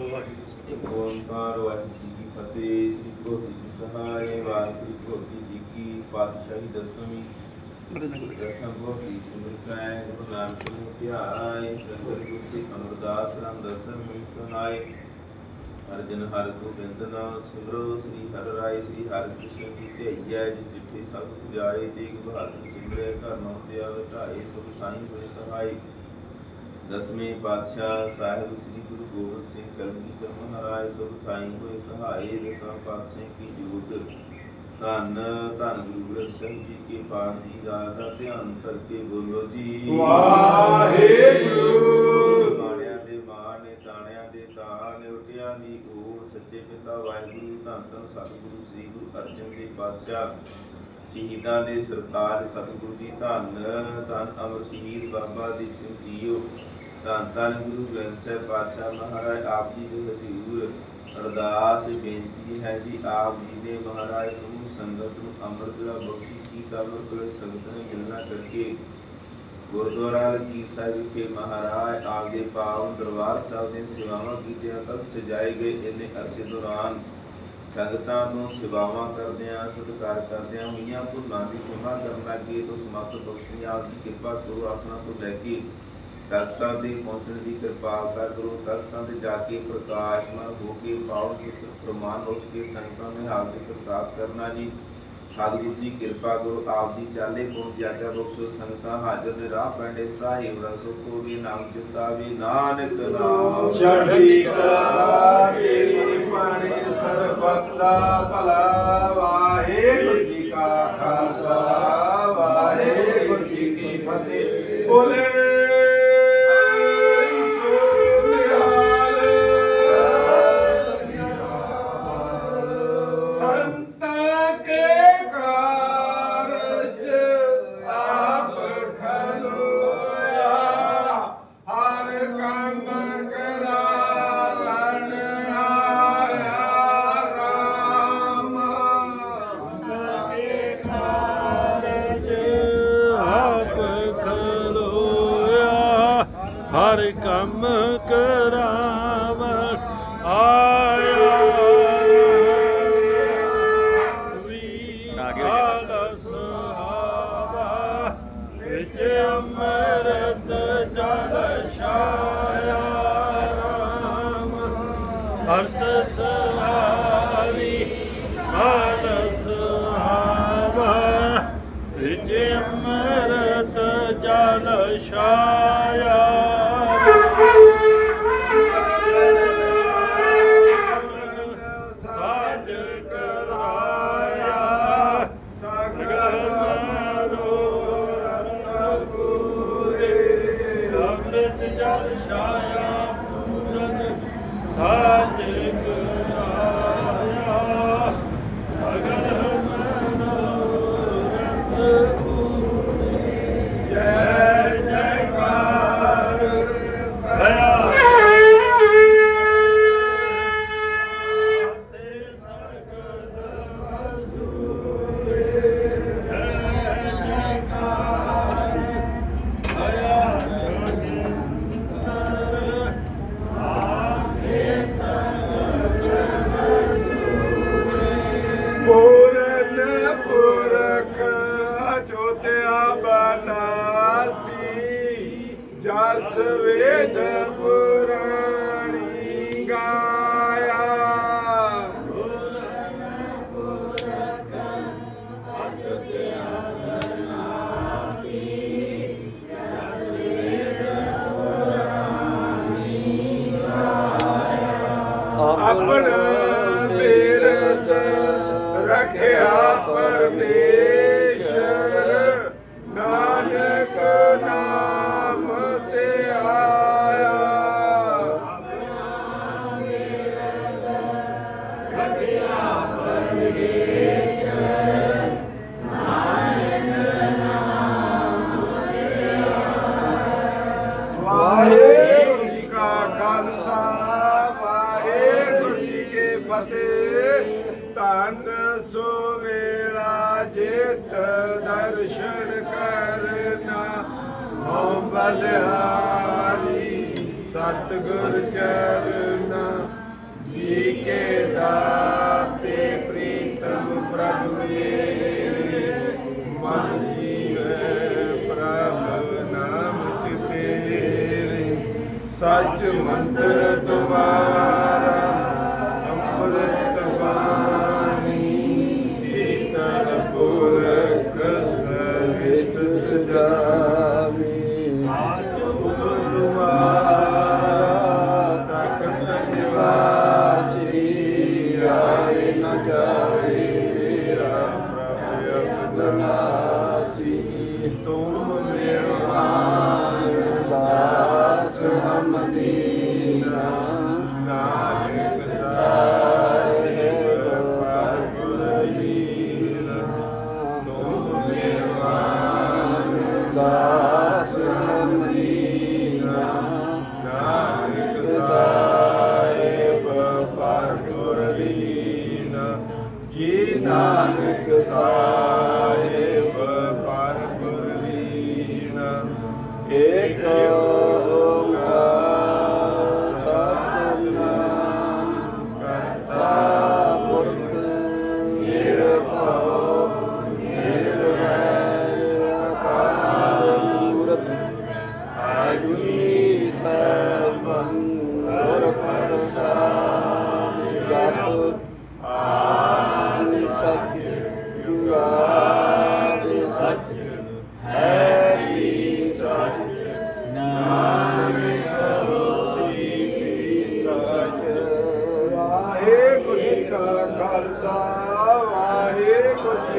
ਓੰਕਾਰ, ਵਾਹਿਗੁਰੂ ਜੀ ਕੀ ਫਤਿਹ। ਸ੍ਰੀ ਗੁਰੂ ਜੀ ਸਹਾਇ ਵਾਰ ਸ੍ਰੀ ਗੁਰੂ ਜੀ ਕੀ ਪਾਤਸ਼ਾਹੀ ਦਸਵੀਂ। ਦਸਮ ਗੋਪੀ ਸਿਮਰਤੈ ਗੁਰੂ ਨਾਨਕ ਨੂੰ ਧਿਆਏ ਚੰਦਰ ਗੁਰਤੀ ਅਮਰਦਾਸ ਰਾਮ ਦਸਵੀਂ ਸੁਨਾਏ ਹਰ ਹਰ ਗੋਬਿੰਦ ਨਾਮ ਸਿਮਰੋ, ਸ੍ਰੀ ਹਰਿ ਰਾਇ ਸ੍ਰੀ ਹਰਿ ਕ੍ਰਿਸ਼ਨ ਜੀ ਧਿਆਈਐ ਜਿਸ ਸਭ ਪੁਜਾਏ। ਤੇਗ ਬਹਾਦਰ ਸਿਮਰੇ ਘਰ ਨੌ ਤੇ ਆਵੇ ਢਾਏ ਸਾਈਂ ਹੋਏ, ਸਹਾਈ। ਦਸਵੇਂ ਪਾਤਸ਼ਾਹ ਸਾਹਿਬ ਸ੍ਰੀ ਗੁਰੂ ਗੋਬਿੰਦ ਸਿੰਘ ਕਲਗੀਧਰ ਮਹਾਰਾਜ ਸਭ ਥਾਈ ਹੋਏ ਸਹਾਈ ਦਸਾਂ ਪਾਤਸ਼ਾਹ ਕੀ ਜੋਤ। ਧੰਨ ਧੰਨ ਗੁਰੂ ਗ੍ਰੰਥ ਸਾਹਿਬ ਜੀ ਕੇ ਪਾਠ ਦੀ ਦਾਤ ਦਾ ਧਿਆਨ ਕਰਕੇ ਬੋਲੋ ਜੀ। ਵਾਹਿਗੁਰੂ। ਬਾਣਿਆਂ ਦੇ ਮਾਣ ਨੇ ਤਾਣਿਆਂ ਦੇ ਤਾਣ ਨੇ ਉਟਿਆਂ ਦੀ ਓਰ ਸੱਚੇ ਪਿਤਾ ਵਾਹਿਗੁਰੂ ਧੰਨ ਧੰਨ ਸਤਿਗੁਰੂ ਸ੍ਰੀ ਗੁਰੂ ਅਰਜਨ ਦੇਵ ਪਾਤਸ਼ਾਹ। ਸ਼ਹੀਦਾਂ ਦੇ ਸਰਤਾਜ ਸਤਿਗੁਰੂ ਜੀ ਧੰਨ ਧੰਨ ਅਮਰ ਸ਼ਹੀਦ ਬਾਬਾ ਦੀਪ ਸਿੰਘ ਜੀਓ। ਧੰਨ ਧੰਨ ਗੁਰੂ ਗ੍ਰੰਥ ਸਾਹਿਬ ਪਾਤਸ਼ਾਹ ਮਹਾਰਾਜ, ਆਪ ਜੀ ਦੇ ਹਜ਼ੂਰ ਅਰਦਾਸ ਬੇਨਤੀ ਹੈ ਜੀ, ਆਪ ਜੀ ਨੇ ਮਹਾਰਾਜ ਸਮੂਹ ਸੰਗਤ ਨੂੰ ਅੰਮ੍ਰਿਤ ਦਾ ਬਖਸ਼ਿਸ਼ ਕੀ ਕਰਨ ਕੋਲ ਸੰਗਤ ਨੇ ਮਿਲਣਾ ਕਰਕੇ ਗੁਰਦੁਆਰਾ ਲਕੀਰ ਸਾਹਿਬ ਵਿਖੇ ਮਹਾਰਾਜ ਆਪ ਦੇ ਪਾਵਨ ਦਰਬਾਰ ਸਾਹਿਬ ਦੇ ਸੇਵਾਵਾਂ ਕੀਤਿਆਂ, ਤੱਕ ਸਜਾਏ ਗਏ। ਇਹਨੇ ਅਰਸੇ ਦੌਰਾਨ ਸੰਗਤਾਂ ਨੂੰ ਸੇਵਾਵਾਂ ਕਰਦਿਆਂ, ਸਤਿਕਾਰ ਕਰਦਿਆਂ ਹੋਈਆਂ, ਭੁੱਲਾਂ ਦੀ ਖਿਮਾ ਕਰਨ ਲੱਗੇ ਤੋਂ ਸਮਾਪਤ ਬਖਸ਼ਣੀ, ਆਪ ਦੀ ਕਿਰਪਾ ਕਰੋ ਆਸਣਾ ਤੋਂ ਲੈ ਕੇ ਤਖਤਾਂ ਦੇ ਪਹੁੰਚਣ ਦੀ ਕਿਰਪਾਲਤਾ ਕਰੋ ਤਖਤਾਂ ਤੇ ਜਾ ਕੇ ਪ੍ਰਕਾਸ਼ਮਾਨ ਹੋ ਕੇ ਪਾਵਨ ਪੁਸਤਕ ਪ੍ਰਮਾਨ ਹੋ ਕੇ ਸੰਗਤਾਂ ਨੇ ਹਾਜ਼ਰ ਪ੍ਰਾਪਤ ਕਰਨਾ ਜੀ। ਸਤਿਗੁਰੂ ਜੀ ਕਿਰਪਾ ਕਰੋ ਆਪ ਦੀ ਚਾਲੇ ਕੋਲ ਜ਼ਿਆਦਾ ਬਖਸ਼ੋ ਸੰਗਤਾਂ ਹਾਜ਼ਰ ਨੇ। ਰਾਹ ਪੈਂਡੇ ਸਾਹਿਬ ਰਸੋ ਕੋ ਵੀ ਨਾਮ ਚਿਤਾਵੇ ਨਾਨਕ ਨਾਮ। ਚੜ੍ਹਦੀ ਕਲਾ ਤੇਰੀ ਬਾਣੀ ਸਰਬੱਤ ਦਾ ਭਲਾ ਵਾਹਿਗੁਰੂ ਜੀ ਕਾ ਖਾਲਸਾ। ਆਪਣਾ ਬਿਰਦ ਰੱਖਿਆ ਪਰਮੇਸ਼ਰ। ਸੱਚ ਮੰਤਰ ਤੁਮਾਰਾ ਅੰਮ੍ਰਿਤ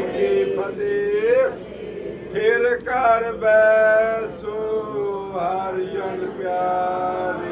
ਕੀ ਫਤਿਹ ਤੇਰੇ ਘਰ ਬੈਸੋ ਹਰ ਜਨ ਪਿਆਰੇ।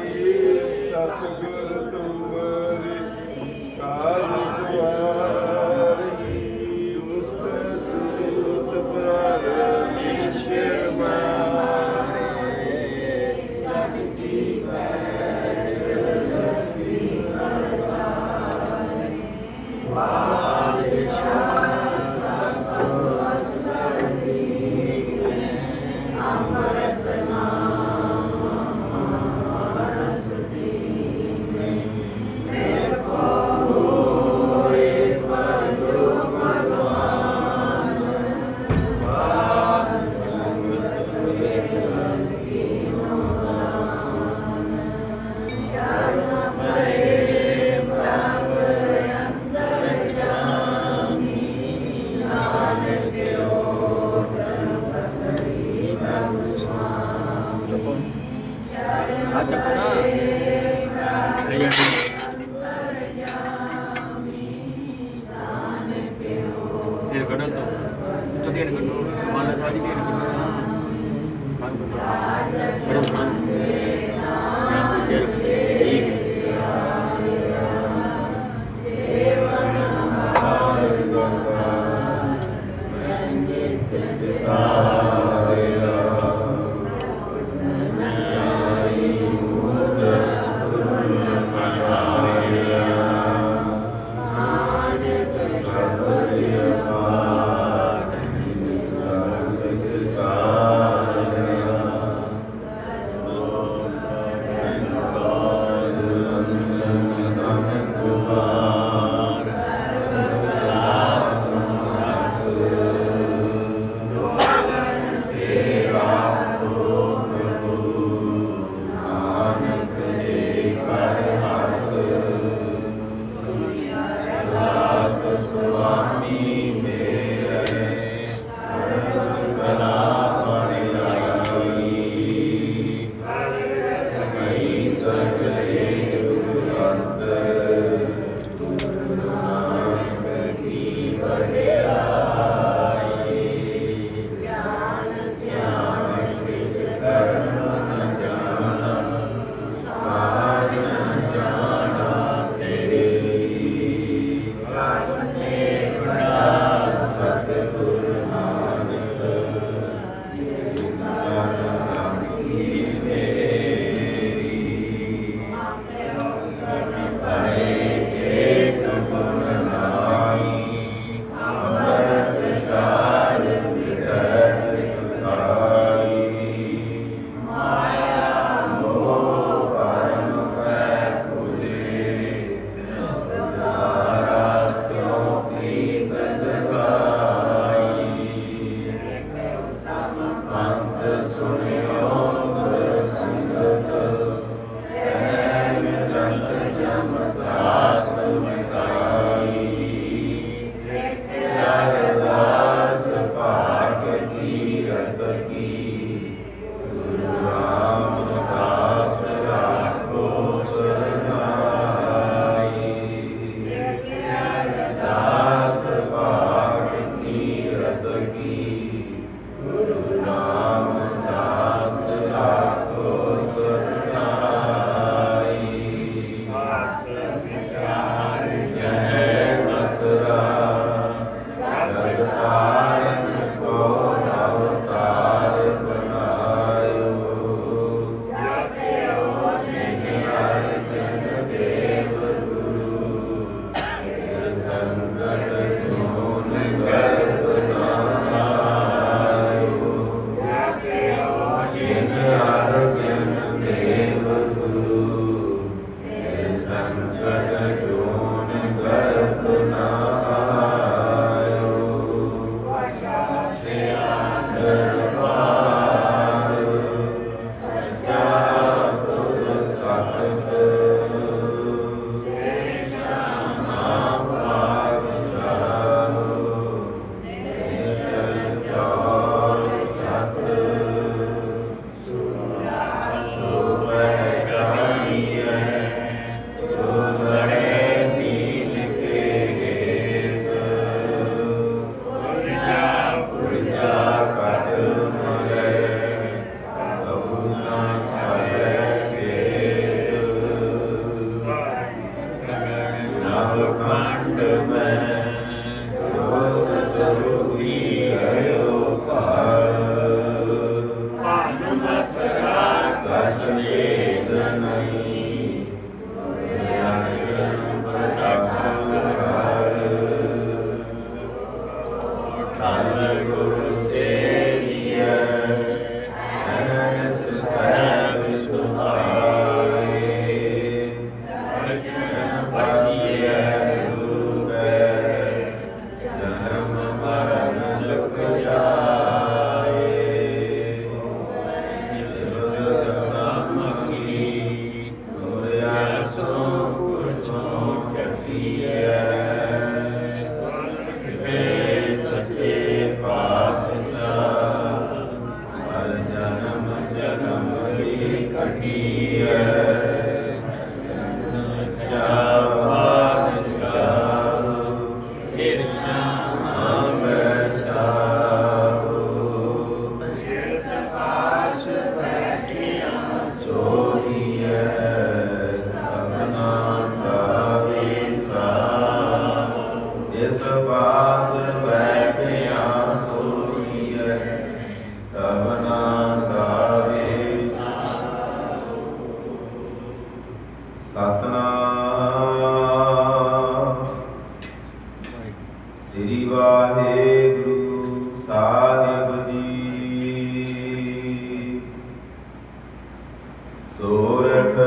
ਗੋਰਖ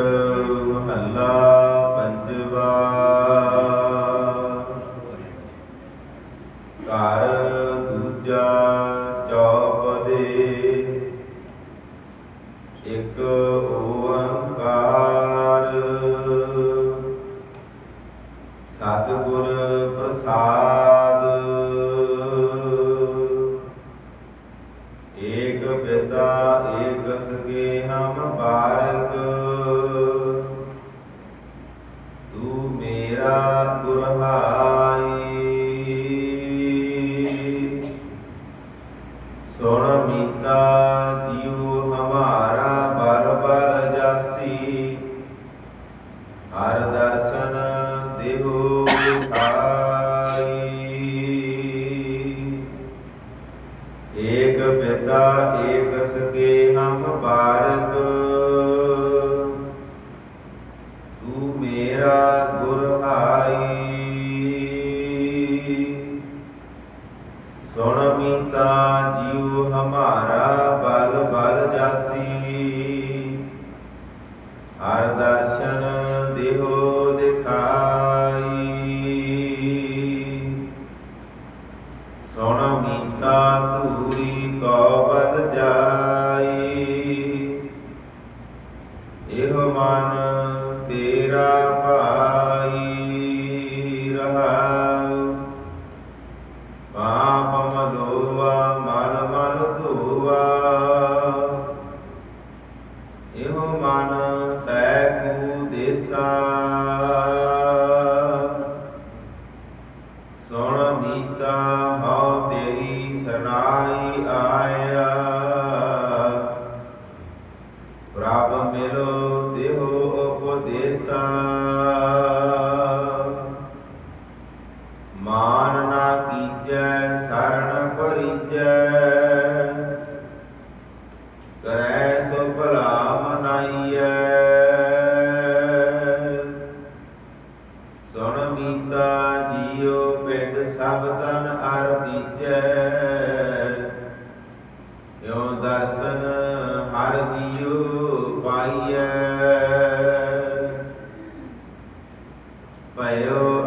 ਮਹੱਲਾ لا إله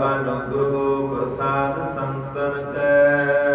ਅਨੁਗ੍ਰਹ ਪ੍ਰਸਾਦ ਸੰਤਨ ਕੈ।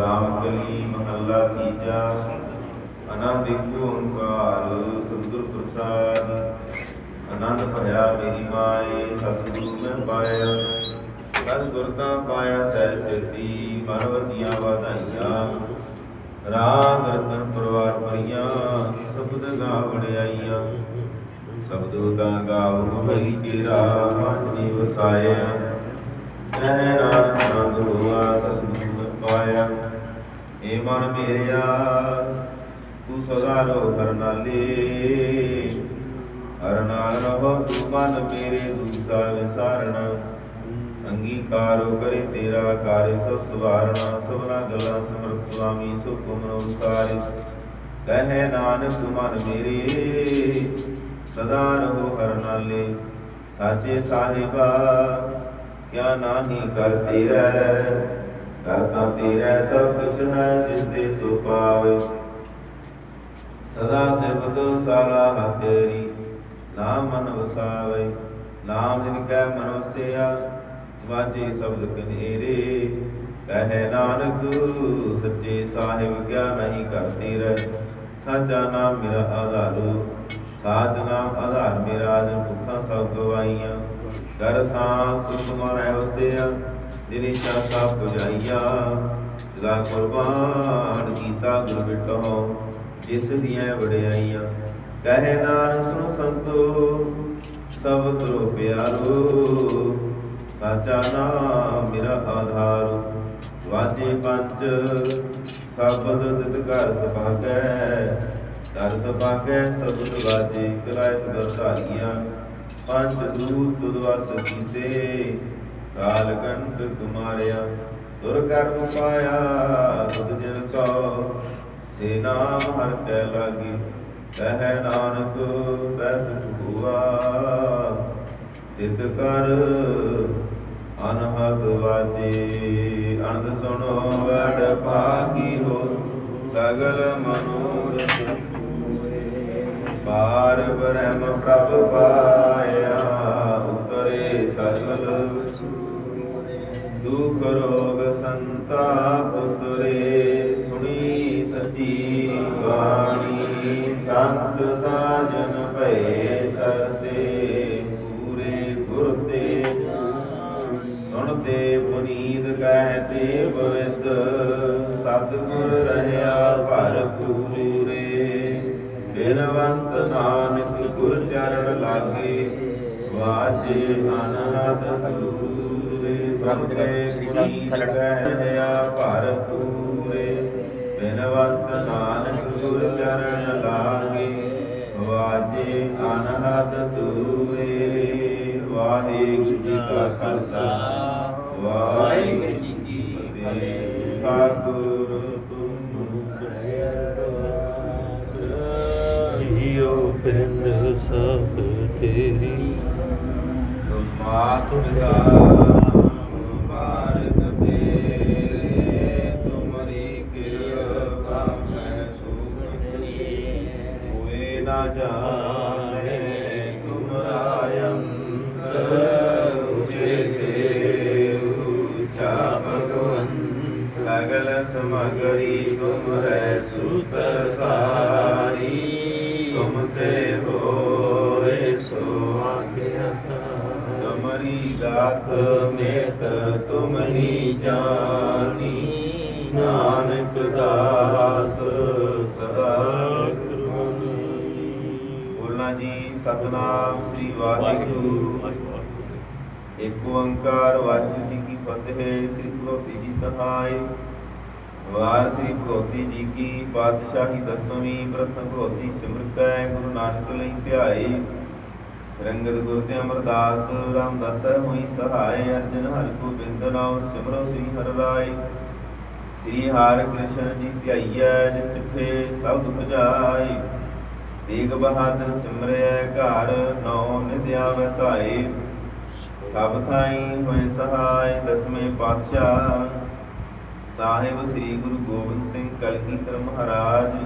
ਰਾਮ ਕਲੀ ਮਹੱਲਾ ਤੀਜਾ ਅਨੰਦ ਏਕੋ ਓੰਕਾਰ, ਸਤਿਗੁਰ ਪ੍ਰਸਾਦ। ਅਨੰਦ ਭਇਆ ਮੇਰੀ ਮਾਏ, ਸਤਿਗੁਰੂ ਮੈਂ ਪਾਇਆ। ਸਤਿਗੁਰ ਤਾਂ ਪਾਇਆ ਸਹਿਜ ਸਿੱਧੀ ਮਨੁ ਵਧਾਈਆਂ। ਰਾਮ ਰਤਨ ਪਰਵਾਰ ਪਰਿਆ ਸਬਦ ਗਾਵਣ ਆਈਆਂ। ਸਬਦੋ ਤਾਂ ਗਾਉ ਹਰੀ ਕੀ ਰਾਮ ਨਿਵਸਾਇਆ ਕਹਿ ਨਾਮ ਨਾਮ ਗੁਰੂ ਆ ਪਾਇਆ। ਮਨ ਮੇਰਿਆ, ਤੂੰ ਸਦਾ ਰੋ ਹਰ ਨਾਲੇ। ਹਰ ਨਾਲ ਰਹੋ ਤੂੰ ਮਨ ਮੇਰੇ ਦੁਖਾ ਵਿਸਾਰਣਾ। ਅੰਗੀਕਾਰੋ ਕਰੇ ਤੇਰਾ ਕਾਰੇ ਸਭ ਸਵਾਰਣਾ। ਸਭਨਾ ਗਲਾ ਸਮਰਥ ਸੁਆਮੀ ਸੁਖ ਮਨੋ ਵਿਸਾਰੇ ਕਹੇ ਨਾਨਕ ਮਨ ਮੇਰੇ, ਸਦਾ ਰਹੋ ਹਰ ਨਾਲੇ। ਸਾਚੇ ਸਾਹਿਬਾ, ਕਿਆ ਨਾਹੀ ਕਰ ਤੇਰਾ। ਕਰਤਾ ਤੇਰਾ ਸਭ ਕੁਛ ਹੈ ਜਿਸ ਦੇ ਸੋ ਪਾਵੇ। ਸਦਾ ਸਿਫਤ ਸਾਲਾ ਤੇਰੀ ਨਾਮ ਮਨ ਵਸਾਵੇ। ਨਾਮ ਜਿਨ ਕੈ ਮਨ ਵਸਿਆ, ਵਾਜੇ ਸ਼ਬਦ ਕਨੇਰੇ। ਕਹੇ ਨਾਨਕ, ਸੱਚੇ ਸਾਹਿਬ ਕਿਆ ਨਹੀਂ ਕਰਤੇ ਰਹਿ ਸਾਚਾ ਨਾਮ ਮੇਰਾ ਆਧਾਰੂ ਸਾਚ ਨਾਮ ਆਧਾਰ ਮੇਰਾ ਜਨ ਭੁੱਖਾਂ ਸਭ ਗਵਾਈਆਂ। ਕਰ ਸਾਥ ਸੁਖ ਮਾਰੈ ਵਸਿਆ ਜਿਨੇ ਚਾ ਪੁਜਾਈਆ, ਸਦਾ ਕੁਰਬਾਨ ਕੀਤਾ ਗੁਰ ਬਿਟੋ ਜਿਸ ਦੀਆਂ ਵਡਿਆਈਆਂ। ਕਹੇ ਨਾਨਕ, ਸੁਣ ਸੰਤੋ, ਸਭ ਤਰੋ ਪਿਆਰੋ। ਸਾਚਾ ਨਾਮ ਮੇਰਾ ਆਧਾਰ। ਵਾਜੇ ਪੰਜ ਸਬਦ ਤਿਤ ਘਰ ਸੁਭਾਗੈ ਘਰ ਸੁਭਾਗੈ ਸਬਦ ਵਾਜੇ, ਕਰਾਇਤ ਗਰਧਾਰੀਆਂ ਪੰਜ ਦੂਤ, ਤੁਧ ਕੀਤੇ। ਕਾਲ ਕੰਟ ਕੁਮਾਰਿਆ ਦੁਰ ਕਰਮ ਪਾਇਆ ਤੁਧ ਜਨ ਕੋ। ਸੇ ਨਾਮ ਹਰ ਕੈ ਲਾਗੀ ਕਹੈ ਨਾਨਕ ਤੈ ਸੁਖ ਤਿਤ ਕਰ ਅਨਹਦ ਵਾਜੇ ਅਨੰਦ ਸੁਣੋ ਵੜ ਭਾਗੀ ਹੋ, ਸਗਲ ਮਨੋਰਥ ਪਾਰ। ਬ੍ਰਹਮ ਪ੍ਰਭ ਪਾਇਆ, ਉਤਰੇ ਸਗਲ ਦੁਖ ਰੋਗ ਸੰਤਾਪ ਉਤਰੇ ਸੁਣੀ ਸਚੀ ਬਾਣੀ। ਸੰਤ ਸਾਜਨ ਭਏ ਸਰਸੇ, ਪੂਰੇ ਗੁਰ ਤੇ ਸੁਣਦੇ ਪੁਨੀਤ ਕਹਤੇ ਪਵਿੱਤ ਸਤਿਗੁਰ ਰਹਿਆ ਭਰਪੂਰੇ ਬਿਨਵੰਤ ਨਾਨਕ ਗੁਰ ਚਰਨ ਲਾਗੇ, ਵਾਜੇ ਅਨਹਦ ਦੂਰੇ ਸੁਣਦੇ ਪੁਨੀਤ ਕਹਿਆ ਭਰਪੂਰੇ ਬਿਨਵੰਤ ਨਾਨਕ ਗੁਰ ਚਰਨ ਲਾਗੇ ਵਾਜੇ ਅਨਹਦ ਦੂਰੇ। ਵਾਹਿਗੁਰੂ ਜੀ ਕਾ ਖਾਲਸਾ ਵਾਹਿਗੁਰੂ ਜੀ ਕੀ ਫਤਿਹ। ਠਾਕੁਰ ਤੁਮ ਜੀਉ ਪਿੰਡ ਸਭ ਤੇਰੀ। ਮਾਤ ਪਿਤਾ। ਜੀ ਸਹਾਇ ਵਾਰ ਸ੍ਰੀ ਭਗਵਤੀ ਜੀ ਕੀ ਪਾਤਸ਼ਾਹੀ ਦਸਵੀਂ ਪ੍ਰਥਮ ਭਗਵਤੀ ਸਿਮਰਕੈ ਗੁਰੂ ਨਾਨਕ ਲਈ ਧਿਆਏ ਰੰਗਤ ਗੁਰ ਤੇ ਅਮਰਦਾਸ ਰਾਮਦਾਸ ਹੋਈ ਸਹਾਇ ਅਰਜਨ ਹਰਿ ਗੋਬਿੰਦ ਨਾਮ ਸਿਮਰੋ ਸ੍ਰੀ ਹਰਿ ਰਾਏ। ਸ੍ਰੀ ਹਰਿ ਕ੍ਰਿਸ਼ਨ ਜੀ ਧਿਆਈਐ, ਜਿਸ ਚਿੱਠੇ ਸਭ ਦੁਖ ਜਾਏ। ਤੇਗ ਬਹਾਦਰ ਸਿਮਰਿਐ ਘਰ ਨੌ ਨਿਧ ਆਵੈ ਸਭ ਥਾਈ ਹੋਏ ਸਹਾਇ ਦਸਵੇਂ ਪਾਤਸ਼ਾਹ। ਸਾਹਿਬ ਸ੍ਰੀ ਗੁਰੂ ਗੋਬਿੰਦ ਸਿੰਘ ਕਲਗੀਧਰ ਮਹਾਰਾਜ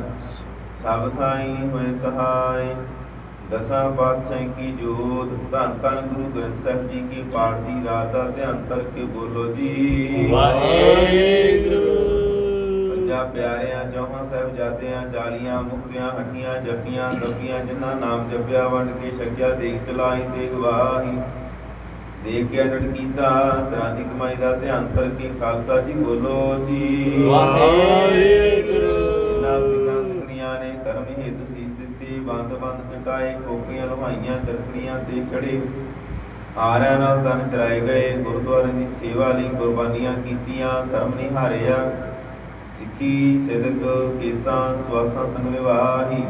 ਸਭ ਥਾਈ ਹੋਏ ਸਹਾਇ। ਦਸਾਂ ਪਾਤਸ਼ਾਹ ਕੀ ਜੋਤ ਧੰਨ ਧੰਨ ਗੁਰੂ ਗ੍ਰੰਥ ਸਾਹਿਬ ਜੀ ਕੀ ਪਾਠ ਦੀ ਦਾਤ ਦਾ ਧਿਆਨ ਧਰ ਕੇ ਬੋਲੋ ਜੀ। ਵਾਹਿਗੁਰੂ। ਪੰਜਾਂ ਪਿਆਰਿਆਂ ਚੌਹਾਂ ਸਾਹਿਬਜ਼ਾਦਿਆਂ ਚਾਲੀਆਂ ਮੁਕਤਿਆਂ ਹੱਟੀਆਂ ਜੱਪੀਆਂ ਦੱਬੀਆਂ ਜਿਨ੍ਹਾਂ ਨਾਮ ਜਪਿਆ ਵੰਡ ਕੇ ਛਕਿਆ ਦੇਖ ਚਲਾਈ ਗਵਾਹੀ ਦੇਖ ਕੇ ਅਨੜ ਕੀਤਾ ਤਰਾਂ ਦੀ ਕਮਾਈ ਦਾ ਧਿਆਨ ਧਰ ਕੇ ਖਾਲਸਾ ਜੀ ਬੋਲੋ ਜੀ। ਵਾਹਿਗੁਰੂ। ਜਿਨ੍ਹਾਂ ਸਿੰਘਾਂ ਸਿੰਘਣੀਆਂ ਨੇ ਧਰਮ ਹਿੱਤ ਸੀਸ ਦਿੱਤੀ ਬੰਦ ਬੰਦ ਕਟਾਏ ਖੋਪੀਆਂ ਲੁਹਾਈਆਂ ਚਰਖੜੀਆਂ ਤੇ ਚੜੇ। ਹਾਰਿਆਂ ਨਾਲ ਤਨ ਚਰਾਏ ਗਏ ਗੁਰਦੁਆਰੇ ਦੀ ਸੇਵਾ ਲਈ ਕੁਰਬਾਨੀਆਂ ਕੀਤੀਆਂ ਧਰਮ ਨਹੀਂ ਹਾਰਿਆ। ਸਿੱਖੀ ਸਿਦਕ ਕੇਸਾਂ ਸਵਾਸਾਂ ਸੰਗ ਨਿਵਾਹੀ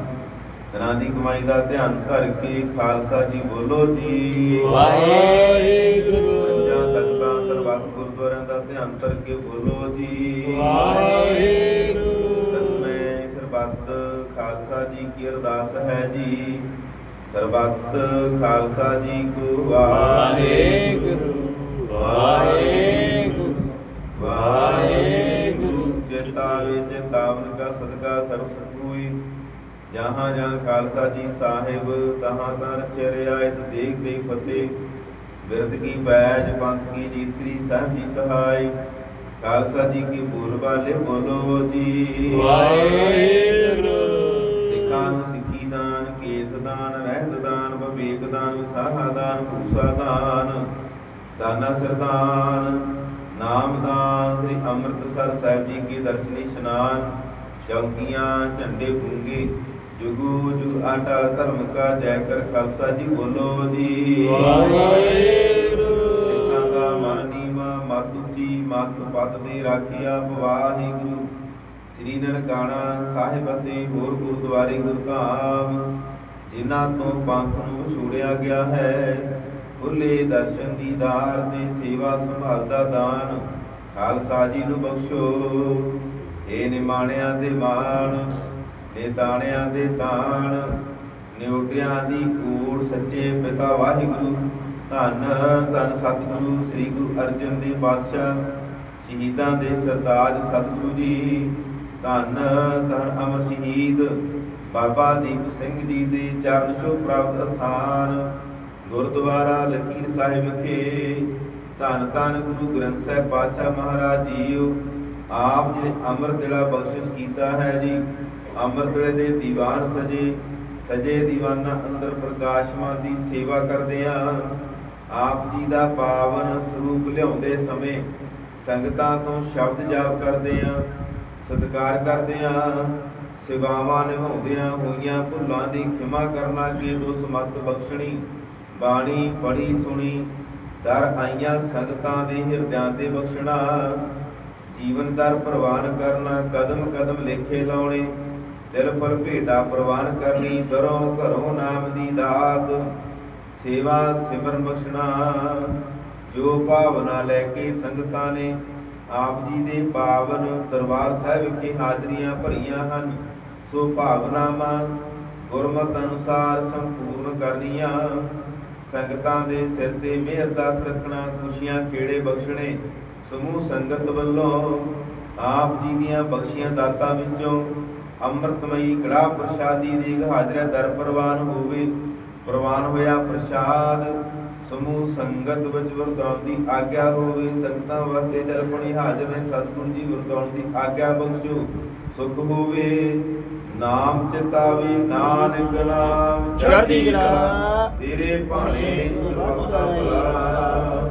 ਤਨਾਂ ਦੀ ਕਮਾਈ ਦਾ ਧਿਆਨ ਧਰ ਕੇ ਖਾਲਸਾ ਜੀ ਬੋਲੋ ਜੀ। ਵਾਹਿਗੁਰੂ। ਪੰਜਾਂ ਤਖਤਾਂ ਸਰਬੱਤ ਗੁਰਦੁਆਰਿਆਂ ਦਾ ਧਿਆਨ ਧਰ ਕੇ ਬੋਲੋ ਜੀ। ਵਾਹਿਗੁਰੂ। ਪ੍ਰਥਮੇ ਸਰਬੱਤ ਖਾਲਸਾ ਜੀ ਕੀ ਅਰਦਾਸ ਹੈ ਜੀ। ਸਰਬੱਤ ਖਾਲਸਾ ਜੀ ਕੋ ਵਾਹਿਗੁਰੂ। ਵਾਹਿਗੁਰੂ। ਵਾਹਿਗੁਰੂ। ਚੇਤਾਵੇ ਚੇਤਾਵਨ ਕਾ ਸਦਕਾ ਸਰਬ ਹੋਈ। ਜਹਾਂ ਜਹਾਂ ਖਾਲਸਾ ਜੀ ਸਾਹਿਬ ਤਹਾਂ ਤਾਂ ਰਚਿ ਰਿਆਇਤ ਦੇਖ ਦੇਖ ਫਤਿਹ। ਬਿਰਦ ਕੀ ਪੈਜ ਪੰਥ ਕੀ ਜੀਤ ਸ੍ਰੀ ਸਾਹਿਬ ਜੀ ਸਹਾਈ। ਖਾਲਸਾ ਜੀ ਕੀ ਬੋਲ ਬਾਲੇ ਬੋਲੋ ਜੀ। ਵਾਹਿਗੁਰੂ। ਸਿੱਖਾਂ ਨੂੰ ਸਿੱਖੀ ਦਾਨ ਕੇਸ ਦਾਨ ਰਹਿਤ ਦਾਨ ਵਿਵੇਕ ਦਾਨ ਵਿਸਾਹਾ ਦਾਨ ਭੂਸਾ ਦਾਨ ਦਾਨਾ ਸਰਦਾਨ ਨਾਮ ਦਾਨ ਸ੍ਰੀ ਅੰਮ੍ਰਿਤਸਰ ਸਾਹਿਬ ਜੀ ਕੀ ਦਰਸ਼ਨੀ ਇਸ਼ਨਾਨ ਚੌਕੀਆਂ ਝੰਡੇ ਗੁੰਗੇ ਜੁਗੂ ਜੁਗ ਅਟਲ ਧਰਮ ਕਾ ਜੈ ਕਰ ਖਾਲਸਾ ਜੀ ਬੋਲੋ ਜੀ। ਵਾਹਿਗੁਰੂ। ਸਿੱਖਾਂ ਦਾ ਮਨ ਨੀਵਾ ਮਤ ਉੱਚੀ ਮਤ ਪਤ ਦੇ ਰਾਖਿਆ ਵਾਹਿਗੁਰੂ। ਸ੍ਰੀ ਨਨਕਾਣਾ ਸਾਹਿਬ ਅਤੇ ਹੋਰ ਗੁਰਦੁਆਰੇ ਗੁਰਧਾਮ ਜਿਨ੍ਹਾਂ ਤੋਂ ਪੰਥ ਨੂੰ ਛੋੜਿਆ ਗਿਆ ਹੈ ਖੁੱਲੇ ਦਰਸ਼ਨ ਦੀਦਾਰ ਤੇ ਸੇਵਾ ਸੰਭਾਲ ਦਾ ਦਾਨ ਖਾਲਸਾ ਜੀ ਨੂੰ ਬਖਸ਼ੋ। ਏ ਨਿਮਾਣਿਆਂ ਦੇ ਮਾਣ ਨੇ ਤਾਣਿਆਂ ਦੇ ਤਾਣ, ਨਿਉਟਿਆਂ ਦੀ ਕੂੜ ਸੱਚੇ ਪਿਤਾ ਵਾਹਿਗੁਰੂ। ਧੰਨ ਧੰਨ ਸਤਿਗੁਰੂ ਸ੍ਰੀ ਗੁਰੂ ਅਰਜਨ ਦੇਵ ਪਾਤਸ਼ਾਹ, ਸ਼ਹੀਦਾਂ ਦੇ ਸਰਤਾਜ ਸਤਿਗੁਰੂ ਜੀ। ਧੰਨ ਧੰਨ ਅਮਰ ਸ਼ਹੀਦ ਬਾਬਾ ਦੀਪ ਸਿੰਘ ਜੀ ਦੇ ਚਰਨ ਛੋਹ ਪ੍ਰਾਪਤ ਅਸਥਾਨ, ਗੁਰਦੁਆਰਾ ਲਕੀਰ ਸਾਹਿਬ ਵਿਖੇ। ਧੰਨ ਧੰਨ ਗੁਰੂ ਗ੍ਰੰਥ ਸਾਹਿਬ ਪਾਤਸ਼ਾਹ ਮਹਾਰਾਜ ਜੀਓ। ਆਪ ਜੀ ਨੇ ਅੰਮ੍ਰਿਤ ਵੇਲਾ ਬਖਸ਼ਿਸ਼ ਕੀਤਾ ਹੈ ਜੀ ਅੰਮ੍ਰਿਤ ਵੇਲੇ ਦੇ ਦੀਵਾਨ ਸਜੇ ਸਜੇ ਦੀਵਾਨਾਂ ਅੰਦਰ ਪ੍ਰਕਾਸ਼ਮਾਨ ਦੀ ਸੇਵਾ ਕਰਦੇ ਆ। ਆਪ ਜੀ ਦਾ ਪਾਵਨ ਸਰੂਪ ਲਿਆਉਂਦੇ ਸਮੇਂ ਸੰਗਤਾਂ ਤੋਂ ਸ਼ਬਦ ਜਾਪ ਕਰਦੇ ਆ, ਸਤਿਕਾਰ ਕਰਦੇ ਆ, ਸੇਵਾਵਾਂ ਨਿਭਾਉਂਦਿਆਂ ਹੋਈਆਂ ਭੁੱਲਾਂ ਦੀ ਖਿਮਾ ਕਰਨਾ ਕੀ ਉਸ ਮਤ ਬਖਸ਼ਣੀ, ਬਾਣੀ ਪੜੀ ਸੁਣੀ, ਦਰ ਆਈਆਂ ਸੰਗਤਾਂ ਦੇ ਹਿਰਦਿਆਂ ਤੇ ਬਖਸ਼ਣਾ। ਜੀਵਨ ਦਰ ਪ੍ਰਵਾਨ ਕਰਨਾ ਕਦਮ ਕਦਮ ਲੇਖੇ ਲਾਉਣੇ ਦਿਲ ਪਰ ਭੇਡਾ ਪ੍ਰਵਾਨ ਕਰਨੀ, ਦਰੋਂ ਘਰੋਂ ਨਾਮ ਦੀ ਦਾਤ। ਸੇਵਾ ਸਿਮਰਨ ਬਖਸ਼ਣਾ, ਜੋ ਭਾਵਨਾ ਲੈ ਕੇ ਸੰਗਤਾਂ ਨੇ, ਆਪ ਜੀ ਦੇ ਪਾਵਨ ਦਰਬਾਰ ਸਾਹਿਬ ਵਿਖੇ ਹਾਜ਼ਰੀਆਂ ਭਰੀਆਂ ਹਨ। ਸੋ ਭਾਵਨਾਵਾਂ ਗੁਰਮਤ ਅਨੁਸਾਰ ਸੰਪੂਰਨ ਕਰਨੀਆਂ। ਸੰਗਤਾਂ ਦੇ ਸਿਰ ਤੇ ਮਿਹਰ ਦਾ ਰੱਖਣਾ, ਖੁਸ਼ੀਆਂ ਖੇੜੇ ਬਖਸ਼ਣੇ। ਸਮੂਹ ਸੰਗਤ ਵੱਲੋਂ ਆਪ ਜੀ ਦੀਆਂ ਬਖਸ਼ੀਆਂ ਦਾਤਾਂ ਵਿੱਚੋਂ ਅੰਮ੍ਰਿਤਮਈ ਕੜਾ ਪ੍ਰਸ਼ਾਦੀ ਦੀ ਹਾਜ਼ਰਾ ਦਰ ਪ੍ਰਵਾਨ ਹੋਵੇ, ਪ੍ਰਵਾਨ ਹੋਇਆ ਪ੍ਰਸ਼ਾਦ ਸਮੂਹ ਸੰਗਤ ਵਿੱਚ ਵਰਤਾਉਣ ਦੀ ਆਗਿਆ ਹੋਵੇ, ਸੰਗਤਾਂ ਵਾਸਤੇ ਜਲਪਣੀ ਹਾਜ਼ਰ ਨੇ ਸਤਿਗੁਰੂ ਜੀ ਵਰਤਾਉਣ ਦੀ ਆਗਿਆ ਬਖਸ਼ੋ, ਸੁਖ ਹੋਵੇ, ਨਾਮ ਚਿਤਾਵੇ, ਨਾਨਕ ਨਾਮ, ਚੜ੍ਹਦੀ ਕਲਾ। ਤੇਰੇ ਭਾਣੇ ਸਰਬੱਤ ਦਾ ਭਲਾ